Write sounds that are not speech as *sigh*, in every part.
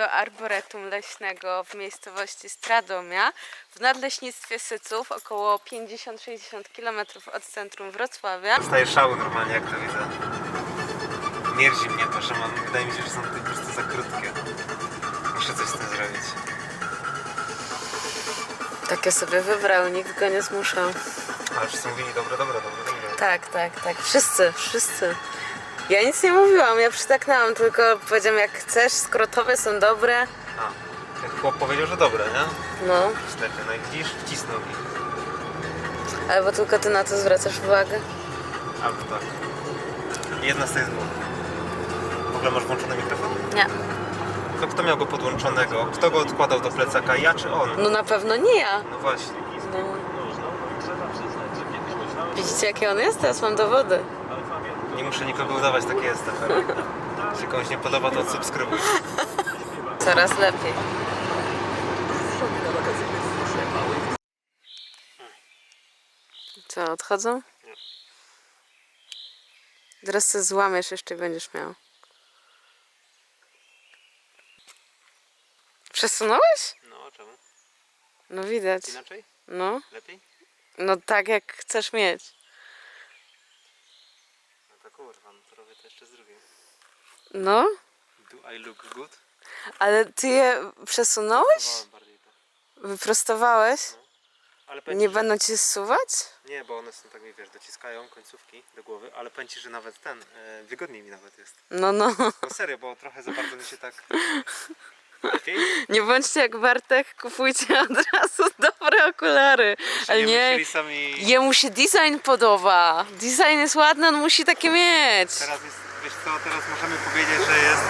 do arboretum leśnego w miejscowości Stradomia w nadleśnictwie Syców, około 50-60 km od centrum Wrocławia. Dostaję szału normalnie, jak to widzę. Mierzi mnie to, że mam. Wydaje mi się, że są po prostu za krótkie. Muszę coś z tym zrobić. Takie sobie wybrał, nikt go nie zmuszał. Ale wszyscy mówili dobre, dobre, dobre, dobre. Tak, tak, tak. Wszyscy, wszyscy. Ja nic nie mówiłam, ja przytaknęłam, tylko powiedziałam jak chcesz, skrotowe są dobre. A, jak chłop powiedział, że dobre, nie? No, Ślepy, no i widzisz, wcisnął mi. albo tylko ty na to zwracasz uwagę. Albo tak. Jedna z tych dwóch. W ogóle masz włączony mikrofon? Nie. To kto miał go podłączonego? Kto go odkładał do plecaka? Ja czy on? No na pewno nie ja. No właśnie. No. Widzicie jakie on jest? Teraz mam dowody. Nie muszę nikogo udawać, taki jestem. Jeśli komuś nie podoba, to subskrybuj. Coraz lepiej. Co, odchodzą? Teraz se złamiesz jeszcze i będziesz miał. Przesunąłeś? No, czemu? No widać. Inaczej? No, Lepiej? no tak jak chcesz mieć. No to kurwa, no to robię to jeszcze z drugim. No, Do I look good? ale ty je przesunąłeś? Chowałem bardziej to. Wyprostowałeś? Ale pęci, Nie że- będą ci zsuwać? Nie, bo one są tak mi wiesz, dociskają końcówki do głowy, ale pęci, że nawet ten, e, wygodniej mi nawet jest. No, no. No serio, bo trochę za bardzo mi się tak... *laughs* Lepiej? *laughs* Nie bądźcie jak Bartek, kupujcie *laughs* od razu dobre okulary. Ale nie, musieli sami... jemu się design podoba. Design jest ładny, on musi takie mieć. Teraz jest, wiesz co, teraz możemy powiedzieć, że jest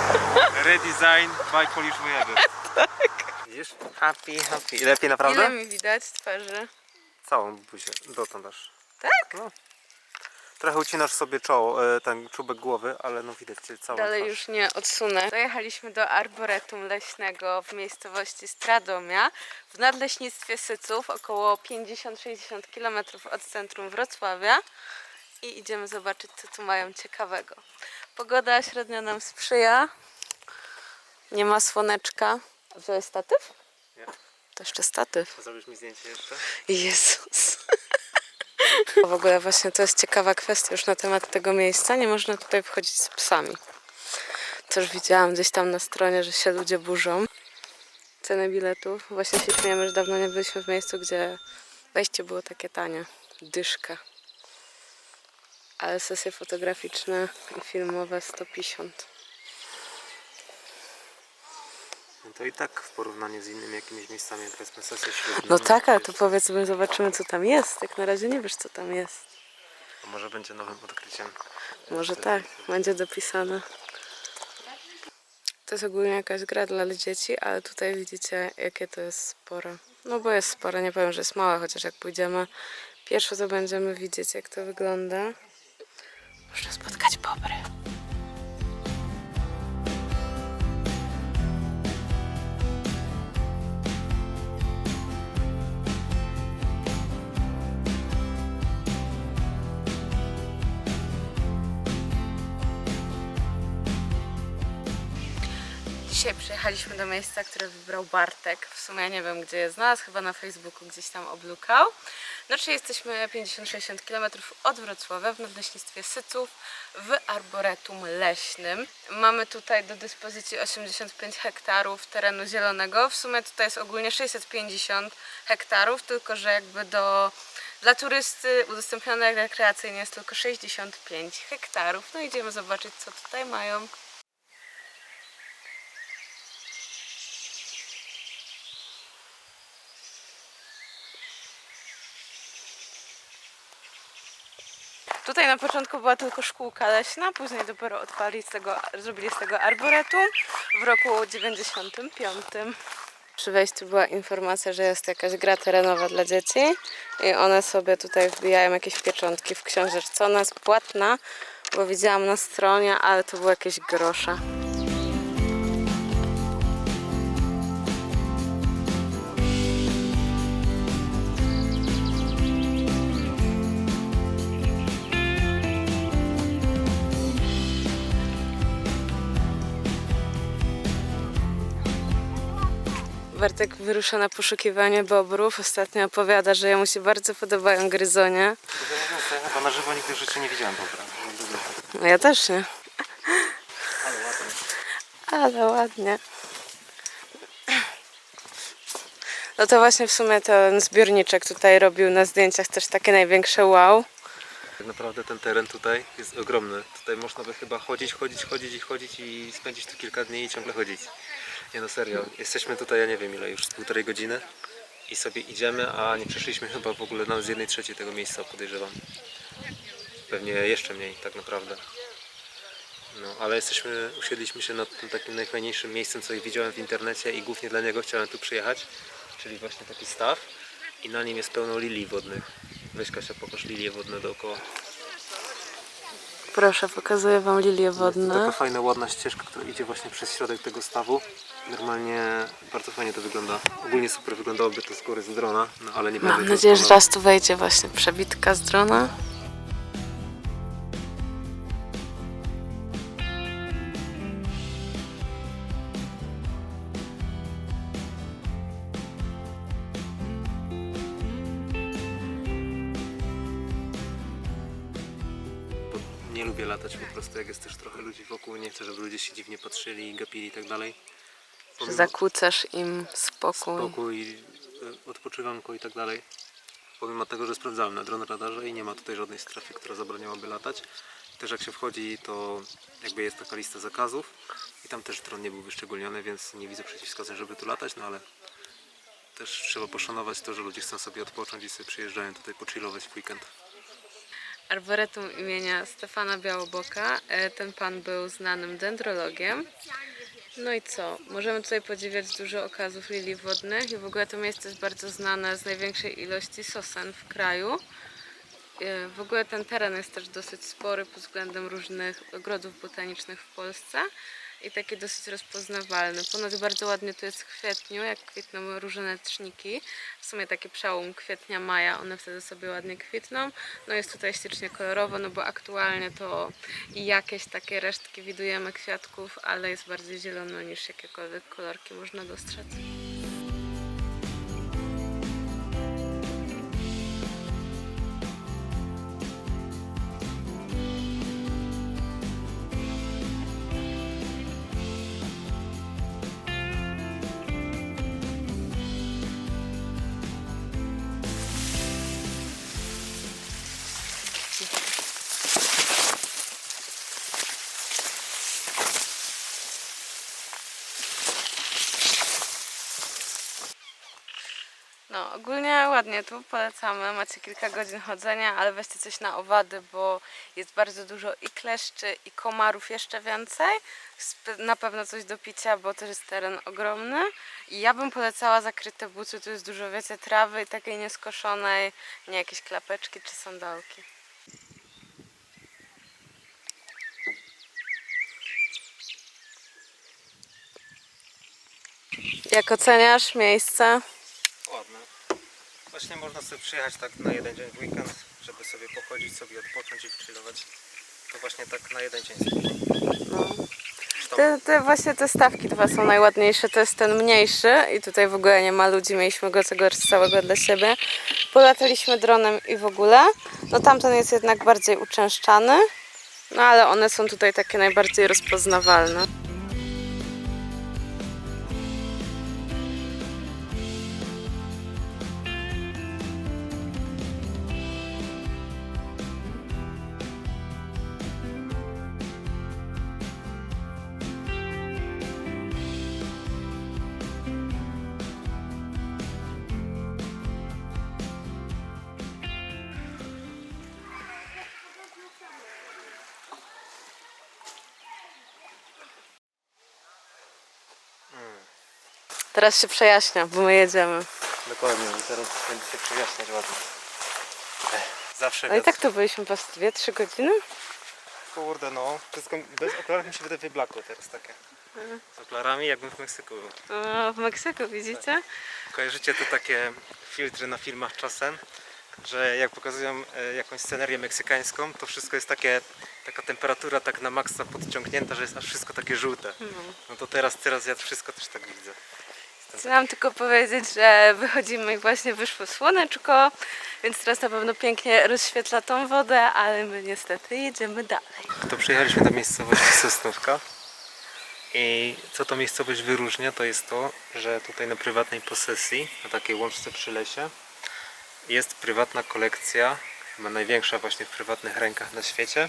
redesign by Polish Voyager. *laughs* tak. Widzisz? Happy, happy. I lepiej naprawdę? Ile mi widać twarzy? Całą buzię, dotąd aż. Tak? No. Trochę ucinasz sobie czoło, e, ten czubek głowy, ale no widać cię całą Dalej twarz. już nie odsunę. Dojechaliśmy do arboretum leśnego w miejscowości Stradomia w nadleśnictwie Syców, około 50-60 km od centrum Wrocławia. I idziemy zobaczyć, co tu mają ciekawego. Pogoda średnio nam sprzyja. Nie ma słoneczka. Wziąłeś statyw? Nie. To jeszcze statyw. Zrobisz mi zdjęcie jeszcze? Jezus. W ogóle właśnie to jest ciekawa kwestia już na temat tego miejsca. Nie można tutaj wchodzić z psami. Też widziałam gdzieś tam na stronie, że się ludzie burzą. Ceny biletów. Właśnie się śmiejemy, że dawno nie byliśmy w miejscu, gdzie wejście było takie tanie. Dyszka. Ale sesje fotograficzne i filmowe 150. No to i tak w porównaniu z innymi jakimiś miejscami, powiedzmy sesje ślubne. No tak, ale to powiedzmy, zobaczymy co tam jest. Jak na razie nie wiesz co tam jest. A Może będzie nowym odkryciem. Może tak, będzie dopisane. To jest ogólnie jakaś gra dla dzieci, ale tutaj widzicie jakie to jest spore. No bo jest spore, nie powiem, że jest małe, chociaż jak pójdziemy pierwsze to będziemy widzieć jak to wygląda. Można spotkać bobry. Dzisiaj przyjechaliśmy do miejsca, które wybrał Bartek. W sumie ja nie wiem, gdzie je znalazł, chyba na Facebooku gdzieś tam oblukał. Znaczy jesteśmy 50-60 km od Wrocławia w nadleśnictwie Syców w arboretum leśnym. Mamy tutaj do dyspozycji 85 hektarów terenu zielonego. W sumie tutaj jest ogólnie 650 hektarów, tylko że jakby do dla turysty udostępnione rekreacyjnie jest tylko 65 hektarów. No idziemy zobaczyć co tutaj mają. Tutaj na początku była tylko szkółka leśna, później dopiero odpali z tego, zrobili z tego arboretum w roku 95. Przy wejściu była informacja, że jest jakaś gra terenowa dla dzieci i one sobie tutaj wbijają jakieś pieczątki w książeczce. Ona jest płatna, bo widziałam na stronie, ale to były jakieś grosze. Bartek wyrusza na poszukiwanie bobrów. Ostatnio opowiada, że jemu się bardzo podobają gryzonie. Ja chyba na żywo nigdy w życiu nie widziałem dobra. No ja też nie. Ale ładnie. Ale ładnie. No to właśnie w sumie ten zbiorniczek tutaj robił na zdjęciach też takie największe wow. Tak naprawdę ten teren tutaj jest ogromny. Tutaj można by chyba chodzić, chodzić, chodzić i chodzić i spędzić tu kilka dni i ciągle chodzić. Nie no serio, jesteśmy tutaj ja nie wiem ile już, z półtorej godziny i sobie idziemy, a nie przeszliśmy chyba w ogóle nawet z jednej trzeciej tego miejsca podejrzewam. Pewnie jeszcze mniej tak naprawdę. No, ale jesteśmy, usiedliśmy się nad tym takim najfajniejszym miejscem, co widziałem w internecie i głównie dla niego chciałem tu przyjechać, czyli właśnie taki staw i na nim jest pełno lilii wodnych. Weź Kasia, pokaż lilie wodne dookoła. Proszę, pokazuję wam lilie Jest wodne. taka fajna, ładna ścieżka, która idzie właśnie przez środek tego stawu. Normalnie bardzo fajnie to wygląda. Ogólnie super wyglądałoby to z góry z drona, no ale nie Mam będę nadzieję, że raz tu wejdzie właśnie przebitka z drona. Nie lubię latać po prostu, jak jest też trochę ludzi wokół. Nie chcę, żeby ludzie się dziwnie patrzyli, gapili i tak dalej. Że zakłócasz im spokój. spokój, y, odpoczywanko i tak dalej. Pomimo tego, że sprawdzałem na dron radarze i nie ma tutaj żadnej strefy, która zabraniałaby latać. Też jak się wchodzi, to jakby jest taka lista zakazów i tam też dron nie był wyszczególniony, więc nie widzę przeciwwskazań, żeby tu latać, no ale też trzeba poszanować to, że ludzie chcą sobie odpocząć i sobie przyjeżdżają tutaj pochillować w weekend. Arboretum imienia Stefana Białoboka. E, Ten pan był znanym dendrologiem. No i co? Możemy tutaj podziwiać dużo okazów lilii wodnych i w ogóle to miejsce jest bardzo znane z największej ilości sosen w kraju. E, W ogóle ten teren jest też dosyć spory pod względem różnych ogrodów botanicznych w Polsce i taki dosyć rozpoznawalny. Ponoć bardzo ładnie tu jest w kwietniu, jak kwitną różne trzniki. W sumie taki przełom kwietnia, maja, one wtedy sobie ładnie kwitną. No jest tutaj ściecznie kolorowo, no bo aktualnie to jakieś takie resztki widujemy kwiatków, ale jest bardziej zielono niż jakiekolwiek kolorki można dostrzec. Ogólnie ładnie tu, polecamy. Macie kilka godzin chodzenia, ale weźcie coś na owady, bo jest bardzo dużo i kleszczy, i komarów jeszcze więcej. Na pewno coś do picia, bo też jest teren ogromny. I ja bym polecała zakryte buty, tu jest dużo, wiecie, trawy takiej nieskoszonej, nie jakieś klapeczki czy sandałki. Jak oceniasz miejsce? Właśnie można sobie przyjechać tak na jeden dzień w weekend, żeby sobie pochodzić, sobie odpocząć i wychillować. To właśnie tak na jeden dzień No. Te, te właśnie te stawki dwa są najładniejsze. To jest ten mniejszy i tutaj w ogóle nie ma ludzi. Mieliśmy go tego całego dla siebie. Polataliśmy dronem i w ogóle. No tamten jest jednak bardziej uczęszczany. No ale one są tutaj takie najbardziej rozpoznawalne. Teraz się przejaśnia, bo my jedziemy. dokładnie, teraz będzie się przyjaśniać ładnie. Ech, Zawsze No i wiatr. tak tu byliśmy po 2-3 godziny. Kurde no, wszystko bez okularów mi się wydaje wyblakło teraz takie. Z okularami jakbym w Meksyku był. O, w Meksyku widzicie? Kojarzycie te takie filtry na filmach czasem, że jak pokazują e, jakąś scenerię meksykańską, to wszystko jest takie, taka temperatura tak na maksa podciągnięta, że jest aż wszystko takie żółte. No to teraz, teraz ja wszystko też tak widzę. Chciałam tylko powiedzieć, że wychodzimy i właśnie wyszło słoneczko, więc teraz na pewno pięknie rozświetla tą wodę, ale my niestety jedziemy dalej. To przyjechaliśmy do miejscowości Sosnówka. I co to miejscowość wyróżnia, to jest to, że tutaj na prywatnej posesji, na takiej łączce przy lesie, jest prywatna kolekcja, chyba największa właśnie w prywatnych rękach na świecie,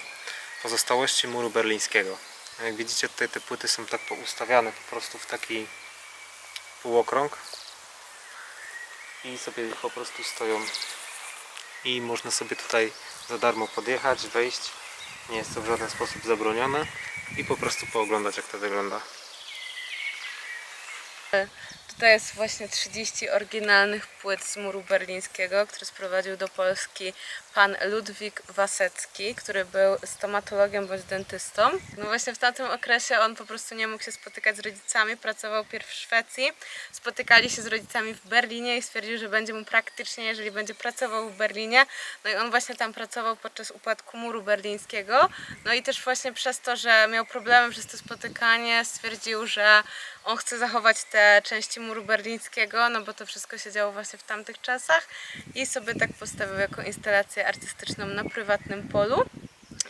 pozostałości muru berlińskiego. Jak widzicie, tutaj te płyty są tak poustawiane po prostu w taki półokrąg i sobie po prostu stoją i można sobie tutaj za darmo podjechać, wejść. Nie jest to w żaden sposób zabronione i po prostu pooglądać jak to wygląda. Tutaj jest właśnie 30 oryginalnych płyt z muru berlińskiego, które sprowadził do Polski pan Ludwik Wasecki, który był stomatologiem bądź dentystą. No właśnie w tamtym okresie on po prostu nie mógł się spotykać z rodzicami, pracował pierw w Szwecji, spotykali się z rodzicami w Berlinie i stwierdził, że będzie mu praktycznie, jeżeli będzie pracował w Berlinie. No i on właśnie tam pracował podczas upadku muru berlińskiego. No i też właśnie przez to, że miał problemy przez to spotykanie, stwierdził, że on chce zachować te części muru berlińskiego, no bo to wszystko się działo właśnie w tamtych czasach i sobie tak postawił jako instalację artystyczną na prywatnym polu.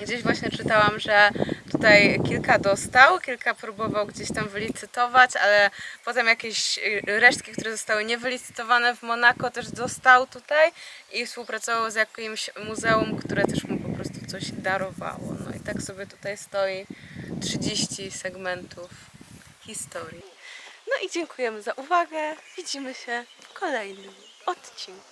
Gdzieś właśnie czytałam, że tutaj kilka dostał, kilka próbował gdzieś tam wylicytować, ale potem jakieś y, resztki, które zostały niewylicytowane w Monako też dostał tutaj i współpracował z jakimś muzeum, które też mu po prostu coś darowało. No i tak sobie tutaj stoi 30 segmentów historii. No i dziękujemy za uwagę. Widzimy się w kolejnym odcinku.